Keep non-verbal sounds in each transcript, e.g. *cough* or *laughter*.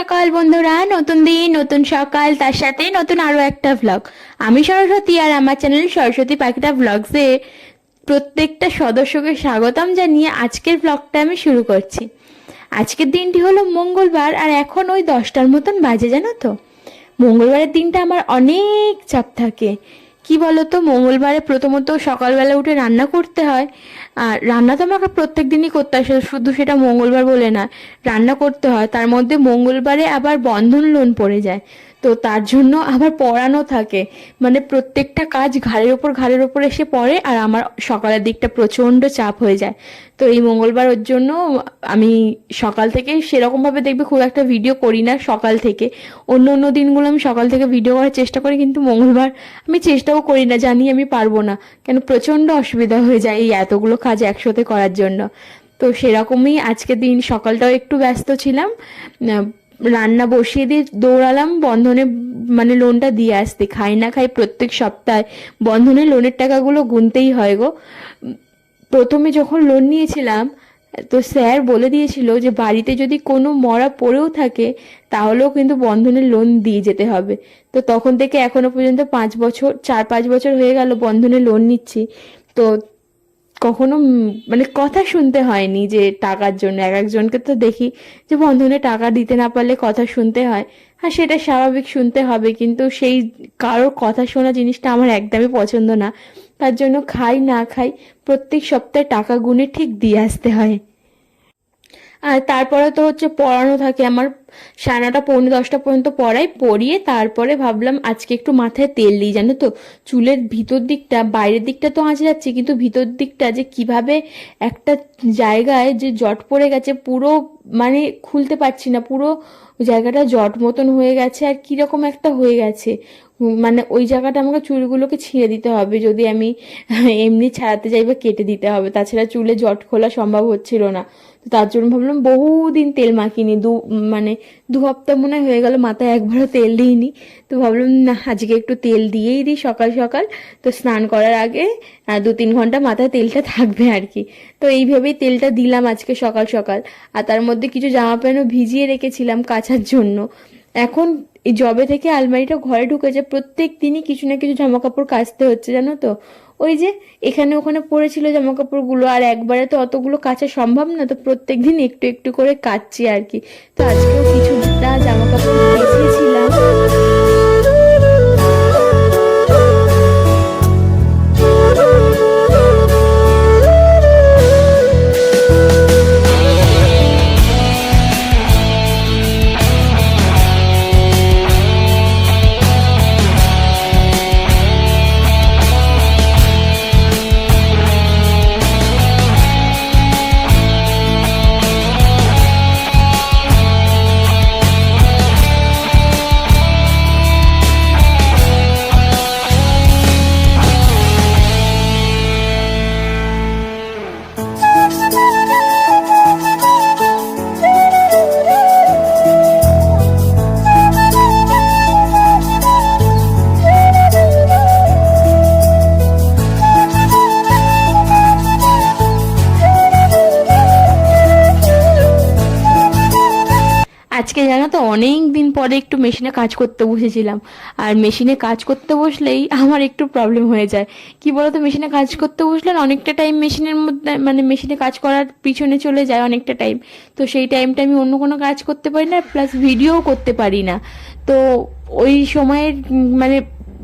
সকাল বন্ধুরা, নতুন দিন, নতুন সকাল, তার সাথে নতুন আরও একটা ভ্লগ আমি সরস্বতী আর আমার চ্যানেল সরস্বতী পাখিটা ভ্লগসে প্রত্যেকটা সদস্যকে স্বাগতম জানিয়ে আজকের ভ্লগটা আমি শুরু করছি। আজকের দিনটি হলো মঙ্গলবার আর এখন ওই দশটার মতন বাজে, জানো তো? মঙ্গলবারের দিনটা আমার অনেক চাপ থাকে। কি বলতো? মঙ্গলবারে প্রথমত সকালবেলা উঠে রান্না করতে হয়। আর রান্না তো আমাকে প্রত্যেক দিনই করতে হয় শুধু সেটা মঙ্গলবার বলে না, রান্না করতে হয়। তার মধ্যে মঙ্গলবারে আবার বন্ধন লোন পড়ে যায়। তো তার জন্য আবার পড়ানো থাকে। মানে প্রত্যেকটা কাজ ঘাড়ের ওপর ঘাড়ের ওপর এসে পড়ে আর আমার সকালের দিকটা প্রচণ্ড চাপ হয়ে যায়। তো এই মঙ্গলবার ওর জন্য আমি সকাল থেকে সেরকমভাবে দেখবে খুব একটা ভিডিও করি না সকাল থেকে। অন্য অন্য দিনগুলো আমি সকাল থেকে ভিডিও করার চেষ্টা করি কিন্তু মঙ্গলবার আমি চেষ্টাও করি না, জানি আমি পারব না। কেন প্রচণ্ড অসুবিধা হয়ে যায় এই এতগুলো কাজ একসাথে করার জন্য। তো সেরকমই আজকে দিন সকালটাও একটু ব্যস্ত ছিলাম। রান্না বসিয়ে দিয়ে দৌড়ালাম, বন্ধনে মানে লোনটা দিয়ে আসতে। খাই না খাই প্রত্যেক সপ্তাহে বন্ধনে লোনের টাকাগুলো গুনতেই হয় গো। প্রথমে যখন লোন নিয়েছিলাম, তো স্যার বলে দিয়েছিল যে বাড়িতে যদি কোনো মরা পড়েও থাকে, তাহলেও কিন্তু বন্ধনের লোন দিয়ে যেতে হবে। তো তখন থেকে এখনও পর্যন্ত পাঁচ বছর, চার পাঁচ বছর হয়ে গেল বন্ধনে লোন নিচ্ছি। তো কখনো মানে কথা শুনতে হয়নি যে টাকার জন্য। এক একজনকে তো দেখি যে বন্ধনে টাকা দিতে না পারলে কথা শুনতে হয়। হ্যাঁ সেটা স্বাভাবিক শুনতে হবে, কিন্তু সেই কারোর কথা শোনা জিনিসটা আমার একদমই পছন্দ না। তার জন্য খাই না খাই প্রত্যেক সপ্তাহে টাকা গুনে ঠিক দিয়ে আসতে হয়। আর তারপরে তো হচ্ছে পড়ানো থাকে। আমার সাড়ে নটা পৌনে দশটা পর্যন্ত পড়াই, পড়িয়ে তারপরে ভাবলাম আজকে একটু মাথায় তেল দিই, জানো তো? চুলের ভিতর দিকটা, বাইরের দিকটা তো আঁচ যাচ্ছে, কিন্তু ভিতর দিকটা যে কীভাবে একটা জায়গায় যে জট পড়ে গেছে, পুরো মানে খুলতে পারছি না, পুরো জায়গাটা জট মতন হয়ে গেছে আর কীরকম একটা হয়ে গেছে। মানে ওই জায়গাটা আমাকে চুলগুলোকে ছিঁড়ে দিতে হবে, যদি আমি এমনি ছাড়াতে যাই বা কেটে দিতে হবে। তাছাড়া চুলে জট খোলা সম্ভব হচ্ছিল না। তো তার জন্য ভাবলাম বহুদিন তেল মাখিনি, দু মানে দু হপ্তাহ মনে হয় গেল, মাথায় একবারও তেল দিইনি। তো ভাবলাম, না, আজকে একটু তেল দিয়েই দিই সকাল সকাল। তো স্নান করার আগে দু তিন ঘণ্টা মাথায় তেলটা থাকবে আর কি। তো এইভাবেই তেলটা দিলাম আজকে সকাল সকাল। আর তার মধ্যে কিছু জামা প্যান্টও ভিজিয়ে রেখেছিলাম কাচার জন্য। এখন এই জবে থেকে আলমারিটা ঘরে ঢুকেছে প্রত্যেক দিনই কিছু না কিছু জামা কাপড় কাচতে হচ্ছে, জানো তো? ওই যে এখানে ওখানে পড়েছিল জামা কাপড়গুলো আর একবারে তো অতগুলো কাচা সম্ভব না, তো প্রত্যেক দিন একটু একটু করে কাচছি আর কি। তো আজকেও কিছুটা জামা কাপড় কেচেছিলাম আজকে জানো তো, অনেক দিন পরে একটু মেশিনে কাজ করতে বসেছিলাম। আর মেশিনে কাজ করতে বসলেই *laughs* আমার একটু প্রবলেম হয়ে যায়। কি বলতো, মেশিনে কাজ করতে বসলে অনেকটা টাইম মেশিনের মধ্যে মানে মেশিনে কাজ করার পিছনে চলে যায় অনেকটা টাইম তো সেই টাইমটা আমি অন্য কোনো কাজ করতে পারি না প্লাস ভিডিও করতে পারি না। তো ওই সময়ের মানে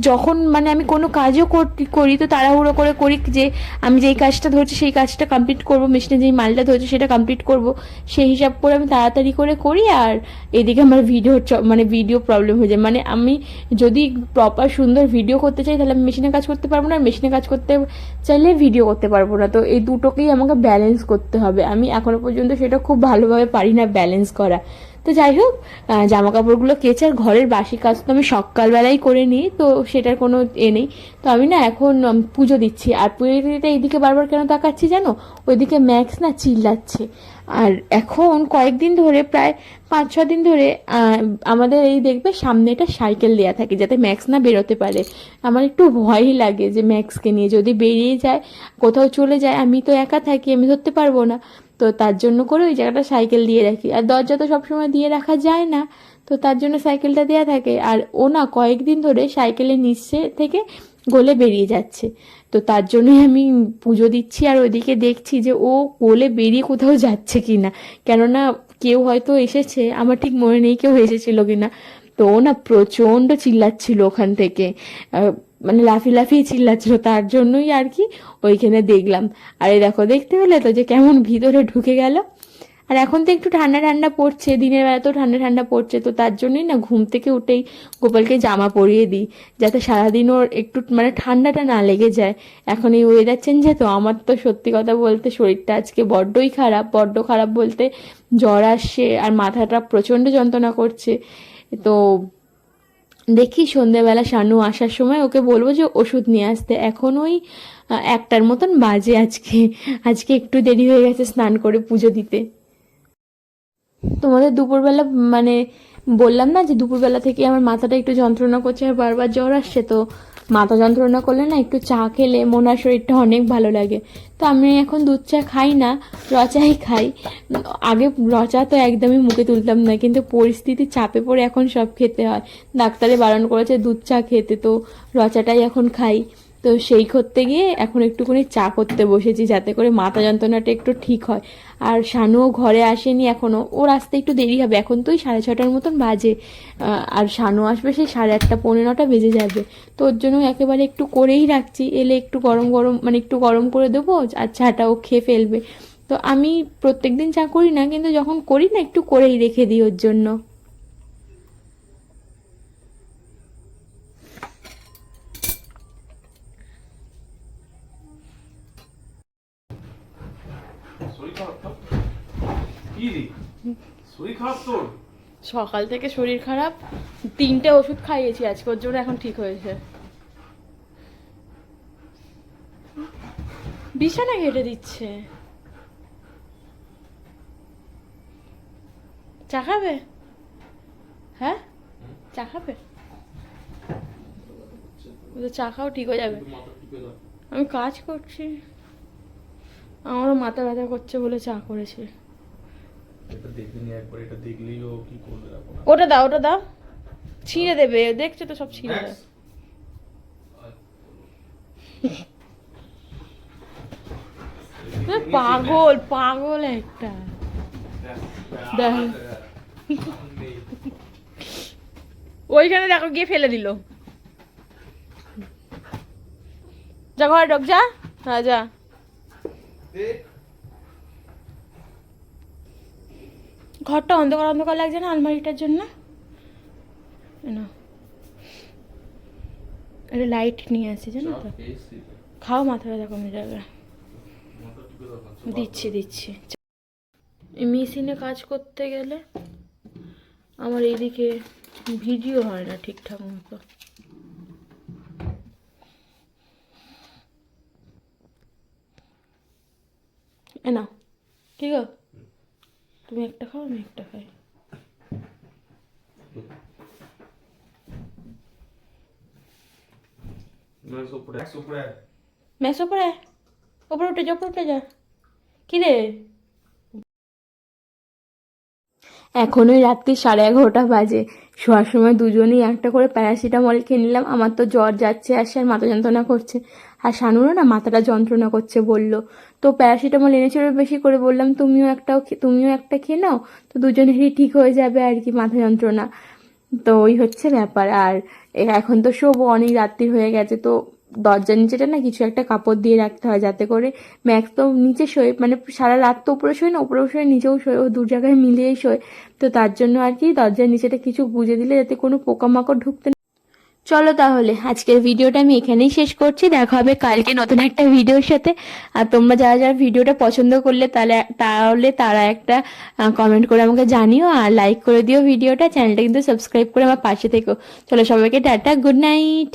যখন মানে আমি কোনো কাজও কর- তো তাড়াহুড়ো করে করি যে আমি যেই কাজটা ধরছি সেই কাজটা কমপ্লিট করব, মেশিনে যেই মালটা ধরছি সেটা কমপ্লিট করব। সেই হিসাব করে আমি তাড়াতাড়ি করে করি আর এদিকে আমার ভিডিও মানে ভিডিও প্রবলেম হয়ে যায়। মানে আমি যদি প্রপার সুন্দর ভিডিও করতে চাই, তাহলে আমি মেশিনে কাজ করতে পারব না, আর মেশিনে কাজ করতে চাইলে ভিডিও করতে পারব না। তো এই দুটোকেই আমাকে ব্যালেন্স করতে হবে। আমি এখনও পর্যন্ত সেটা খুব ভালোভাবে পারি না ব্যালেন্স করা। তো যাই হোক জামা কাপড়গুলো কেচে আর ঘরের বাসি কাজ তো আমি সকালবেলাই করে নিই, তো সেটার কোনো এ নেই। তো আমি না এখন পুজো দিচ্ছি। আর পুজো দিতে এইদিকে বারবার কেন তাকাচ্ছি জানো? ওইদিকে ম্যাক্স না চিল্লাচ্ছে। আর এখন কয়েকদিন ধরে, প্রায় পাঁচ ছ দিন ধরে আমাদের এই দেখবে সামনে একটা সাইকেল দেওয়া থাকে যাতে ম্যাক্স না বেরোতে পারে। আমার একটু ভয়ই লাগে যে ম্যাক্সকে নিয়ে যদি বেরিয়ে যায়, কোথাও চলে যায়, আমি তো একা থাকি, আমি ধরতে পারব না। তো তার জন্য করে ওই জায়গাটা সাইকেল দিয়ে রাখি। আর দরজা তো সবসময় দিয়ে রাখা যায় না। তো তার জন্য সাইকেলটা দেওয়া থাকে। আর ও না কয়েকদিন ধরে সাইকেলের নিচে থেকে গোলে বেরিয়ে যাচ্ছে। তো তার জন্যই আমি পুজো দিচ্ছি আর ওইদিকে দেখছি যে ও গোলে বেরিয়ে কোথাও যাচ্ছে কি না কেননা কেউ হয়তো এসেছে, আমার ঠিক মনে নেই কেউ এসেছিল কি না তো ও না প্রচণ্ড চিল্লাচ্ছিল ওখান থেকে। মানে লাফিয়ে লাফিয়ে চিল্লাচ্ছিল, তার জন্যই আর কি ওইখানে দেখলাম। আর এই দেখো, দেখতে পেলে তো যে কেমন ভিতরে ঢুকে গেল। আর এখন তো একটু ঠান্ডা ঠান্ডা পড়ছে, দিনের বেলা তো ঠান্ডা ঠান্ডা পড়ছে, তো তার জন্যই না ঘুম থেকে উঠেই গোপালকে জামা পরিয়ে দিই, যাতে সারাদিন ওর একটু মানে ঠান্ডাটা না লেগে যায়। এখন এই ওয়েদার চেঞ্জ তো আমার তো সত্যি কথা বলতে শরীরটা আজকে বড্ডই খারাপ, বড্ড খারাপ বলতে জ্বর আসছে আর মাথাটা প্রচণ্ড যন্ত্রণা করছে। তো দেখি সন্ধেবেলা শানু আসার সময় ওকে বলব যে ওষুধ নিয়ে আসতে। এখন ওই একটার মতন বাজে আজকে। আজকে একটু দেরি হয়ে গেছে স্নান করে পুজো দিতে। তোমাদের দুপুরবেলা মানে বললাম না যে দুপুরবেলা থেকে আমার মাথাটা একটু যন্ত্রণা করছে আর বারবার জ্বর আসছে, তো মাথা যন্ত্রণা করলে না একটু চা খেলে মনার শরীরটা অনেক ভালো লাগে। তো আমি এখন দুধ চা খাই না রচাই খাই। আগে রচা তো একদমই মুখে তুলতাম না, কিন্তু পরিস্থিতি চাপে পড়ে এখন সব খেতে হয়। ডাক্তারে বারণ করেছে দুধ চা খেতে, তো রচাটাই এখন খাই। তো সেই করতে গিয়ে এখন একটুখানি চা করতে বসেছি যাতে করে মাথা যন্ত্রণাটা একটু ঠিক হয়। আর শানুও ঘরে আসেনি এখনও ওর আসতে একটু দেরি হবে। এখন তো ওই সাড়ে ছটার মতন বাজে। আর শানু আসবে সেই সাড়ে আটটা, পৌনে নটা বেজে যাবে। তো ওর জন্য একেবারে একটু করেই রাখছি। এলে একটু গরম গরম মানে একটু গরম করে দেবো আর চাটাও খেয়ে ফেলবে। তো আমি প্রত্যেক দিন চা করি না, কিন্তু যখন করি না, একটু করেই রেখে দিই ওর জন্য শরীর খারাপ তো কি রে? শরীর খারাপ তোর? সকাল থেকে শরীর খারাপ। তিনটে ওষুধ খাইয়েছি আজকে ওর জন্য এখন ঠিক হয়েছে। বিছানা কেটে দিচ্ছে। চা খাবে? হ্যাঁ? চা খাবে? চা খাও ঠিক হয়ে যাবে। আমি কাজ করছি। আমারও মাথা ব্যথা করছে বলে চা করেছি। এটা একবার এটা দেখলেই ও কি করবে ওটা দাও ওটা দাও। ছিঁড়ে দেবে দেখছ তো সব ছিঁড়ে দেবে। পাগল পাগল একটা। দেখ। ওইখানে দেখো গিয়ে ফেলে দিল। যা ঘরে ঢোক যা। হ্যাঁ যা। ঘরটা অন্ধকার অন্ধকার লাগছে না আলমারিটার জন্য। একটা লাইট নিয়ে আসি জানো তো? খাও মাথা ব্যথা কমে যাবে। দিচ্ছি দিচ্ছি। মেশিনে কাজ করতে গেলে আমার এইদিকে ভিডিও হয় না ঠিকঠাক মতো। এ না কি গো? তুমি একটা খাও আমি একটা খাই। ম্যাস ওপরে। ওপরে উঠে যা ওপরে উঠে যা। কি এখন ওই রাত্রি সাড়ে এগারোটা বাজে। শোয়ার সময় দুজনেই একটা করে প্যারাসিটামল খেয়ে নিলাম। আমার তো জ্বর যাচ্ছে আসছে আর মাথা যন্ত্রণা করছে। আর শানুরও না মাথাটা যন্ত্রণা করছে বলল। তো প্যারাসিটামল এনেছিল বেশি করে। বললাম, তুমিও একটাও তুমিও একটা খেয়ে নাও। তো দুজনেরই ঠিক হয়ে যাবে আর কি মাথা যন্ত্রণা। তো ওই হচ্ছে ব্যাপার। আর এখন তো শোবো, অনেক রাত্রি হয়ে গেছে। তো দরজার নিচেটা না কিছু একটা কাপড় দিয়ে রাখতে হয় যাতে করে ম্যাক্স তো নিচে শোয় মানে সারা রাত তো উপরে শোয় না উপরেও শোয় নিচেও শোয়, ও দু জায়গায় মিলিয়েই শোয়। তো তার জন্য আর কি দরজার নিচেটা কিছু গুজে দিলে যাতে কোনো পোকামাকড় ঢুকতে চলো তাহলে, আজকের ভিডিওটা আমি এখানেই শেষ করছি। দেখা হবে কালকে নতুন একটা ভিডিওর সাথে। আর তোমরা যারা যারা ভিডিওটা পছন্দ করলে তাহলে তাহলে তারা একটা কমেন্ট করে আমাকে জানিও। আর লাইক করে দিও ভিডিওটা। চ্যানেলটা কিন্তু সাবস্ক্রাইব করে আমার পাশে থেকো। চলো সবাইকে টাটা গুড নাইট